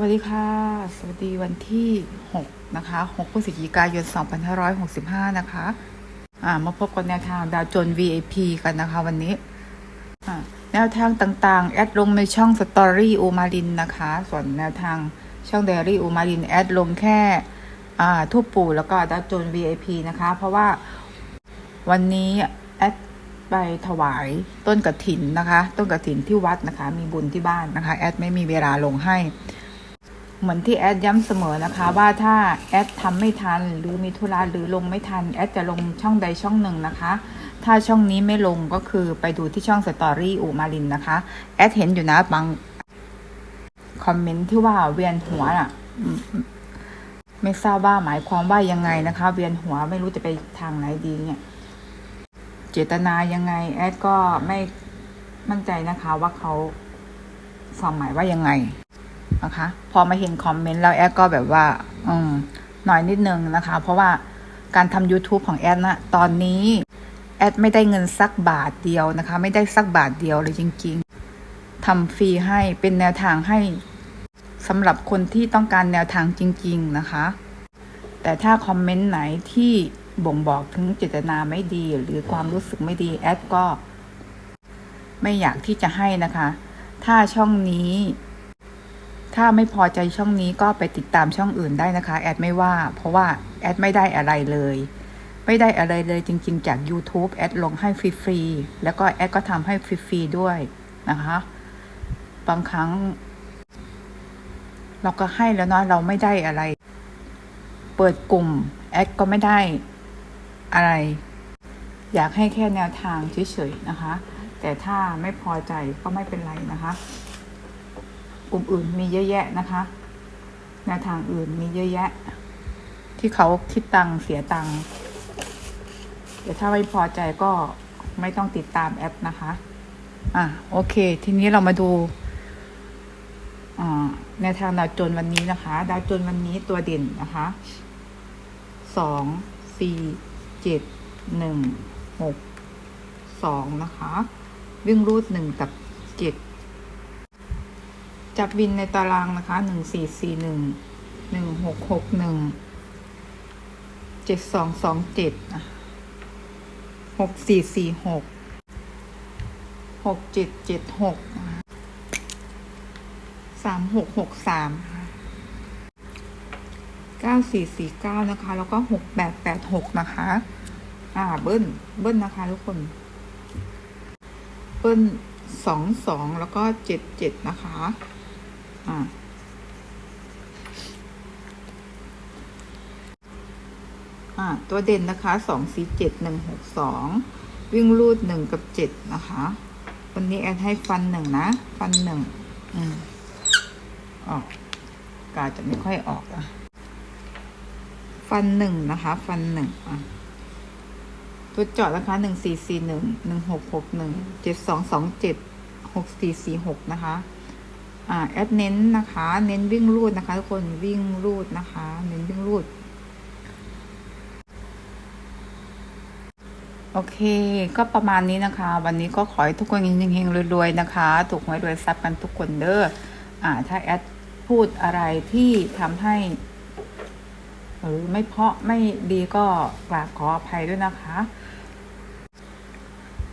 วัสดีค่ะ สวัสดีวันที่ 6 นะคะ 6พฤศจิกายน 2565 นะคะ อ่า มาพบกันแนวทางดาวโจน VIP กันนะคะวันนี้ อ่า แนวทางต่างๆ แอดลงในช่องสตอรี่อูมารินนะคะ ส่วนแนวทางช่องเดลี่อูมารินแอดลงแค่ อ่าทูปปู่แล้วก็ดาวโจน VIP นะคะ เพราะว่าวันนี้แอดไปถวายต้นกระถินนะคะ ต้นกระถินที่วัดนะคะ มีบุญที่บ้านนะคะ แอดไม่มีเวลาลงให้ เหมือนที่แอดย้ำเสมอนะคะว่าถ้าแอดทำไม่ทันหรือมีธุระหรือลงไม่ทันแอดจะลงช่องใดช่องหนึ่งนะคะ ถ้าช่องนี้ไม่ลงก็คือไปดูที่ช่องสตอรี่อูมารินนะคะแอดเห็นอยู่นะบางคอมเมนต์ที่ว่าเวียนหัวอะอืมไม่ทราบว่าหมายความว่ายังไงนะคะ เวียนหัวไม่รู้จะไปทางไหนดีเนี่ย เจตนายังไง แอดก็ไม่มั่นใจนะคะว่าเขาความหมายว่ายังไง นะคะ พอมาเห็นคอมเมนต์แล้วแอดก็แบบว่า อืมหน่อยนิดนึงนะคะ เพราะว่าการทำ YouTube ของแอดนะตอนนี้ แอดไม่ได้เงินสักบาทเดียวนะคะ ไม่ได้สักบาทเดียวเลยจริง ๆทำฟรีให้เป็นแนวทางให้สำหรับคนที่ต้องการแนวทางจริง ๆ นะคะ แต่ถ้าคอมเมนต์ไหนที่บ่งบอกถึงเจตนาไม่ดี หรือความรู้สึกไม่ดี แอดก็ ไม่อยากที่จะให้นะคะ ถ้าช่องนี้ ถ้าไม่พอใจช่องนี้ก็ไปติดตามช่องอื่นได้นะคะ แอดไม่ว่า เพราะว่าแอดไม่ได้อะไรเลย ไม่ได้อะไรเลยจริงๆ จาก YouTube แอดลงให้ฟรีๆ แล้วก็แอดก็ทำให้ฟรีๆ ด้วยนะคะ บางครั้ง เราก็ให้แล้วเนาะเราไม่ได้อะไร เปิดกลุ่มแอดก็ไม่ได้อะไร อยากให้แค่แนวทางเฉยๆนะคะ แต่ถ้าไม่พอใจก็ไม่เป็นไรนะคะ กลุ่มอื่นมีเยอะแยะนะคะแนวทางอื่นมีเยอะแยะ ที่เขาคิดตังค์เสียตังค์แต่ถ้าไม่พอใจก็ไม่ต้องติดตามแอปนะคะ อะโอเค ทีนี้เรามาดูอ่าแนวทางดาวโจนวันนี้นะคะดาวโจนวันนี้ตัวเด่นนะคะสองสี่เจ็ดหนึ่งหกสองนะคะ วิ่งรูดหนึ่งกับเจ็ด จับวินในตารางนะคะหนึ่งสี่สี่หนึ่งหนึ่งหกหกหนึ่งเจ็ดสองสองเจ็ดหกสี่สี่หกหกเจ็ดเจ็ดหกสามหกหกสามเก้าสี่สี่เก้านะคะ แล้วก็หกแปดแปดหกนะคะ อ่าเบิ้ลเบิ้ลนะคะทุกคน เบิ้ลสองสองแล้วก็เจ็ดเจ็ดนะคะ ตัวเด่นนะคะสองสี่เจ็ดหนึ่งหกสองวิ่งรูดหนึ่งกับเจ็ดนะคะวันนี้แอดให้ฟันหนึ่งนะ ฟันหนึ่งอืมออกกาจะไม่ค่อยออกอะฟันหนึ่งนะคะ ฟันหนึ่งอะตัวเจาะนะคะหนึ่งสี่สี่หนึ่งหนึ่งหกหกหนึ่งเจ็ดสองสองเจ็ดหกสี่สี่หกนะคะ แอดเน้นนะคะ เน้นวิ่งรูดนะคะ ทุกคนวิ่งรูดนะคะ เน้นวิ่งรูด โอเค ก็ประมาณนี้นะคะ วันนี้ก็ขอให้ทุกคนเฮงๆรวยๆนะคะ ถูกหวยรวยทรัพย์กันทุกคนเด้ออ่า ถ้าแอดพูดอะไรที่ทำให้หรือไม่เพาะไม่ดีก็กราบขออภัยด้วยนะคะ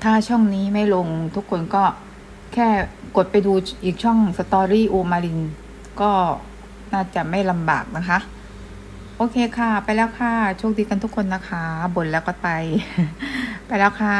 ถ้าช่องนี้ไม่ลงทุกคนก็ แค่กดไปดูอีกช่องสตอรี่โอมารินก็น่าจะไม่ลำบากนะคะ โอเคค่ะ ไปแล้วค่ะ โชคดีกันทุกคนนะคะบ่นแล้วก็ไป ไปแล้วค่ะ